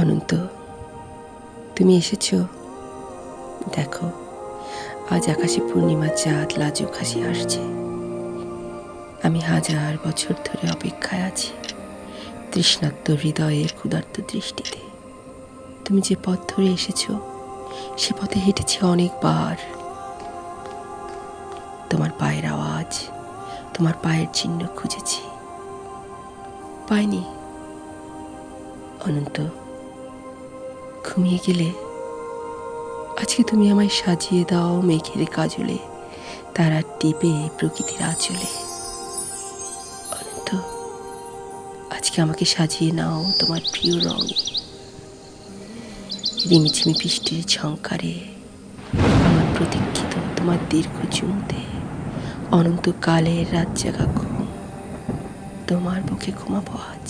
অনন্ত, তুমি এসেছ? দেখো, আজ আকাশে পূর্ণিমার চাঁদ লাজু খাসি আসছে। আমি হাজার বছর ধরে অপেক্ষায় আছি তৃষ্ণাত্ম হৃদয়ের ক্ষুধার্ত দৃষ্টিতে। তুমি যে পথ ধরে এসেছ সে পথে হেঁটেছি অনেকবার। তোমার পায়ের আওয়াজ, তোমার পায়ের চিহ্ন খুঁজেছি। পাইনি। অনন্ত, ঘুমিয়ে গেলে আজকে তুমি আমায় সাজিয়ে দাও মেঘের কাজলে, তারা টিপে প্রকৃতির আঁচলে। অনন্ত, আজকে আমাকে সাজিয়ে নাও তোমার প্রিয় রঙে। রিমিঝিমি বৃষ্টির ঝঙ্কারে আমার প্রতীক্ষিত তোমার দীর্ঘ চুমুতে অনন্তকালের রাত জাগা ঘুম তোমার বুকে ঘুমাবো আজ।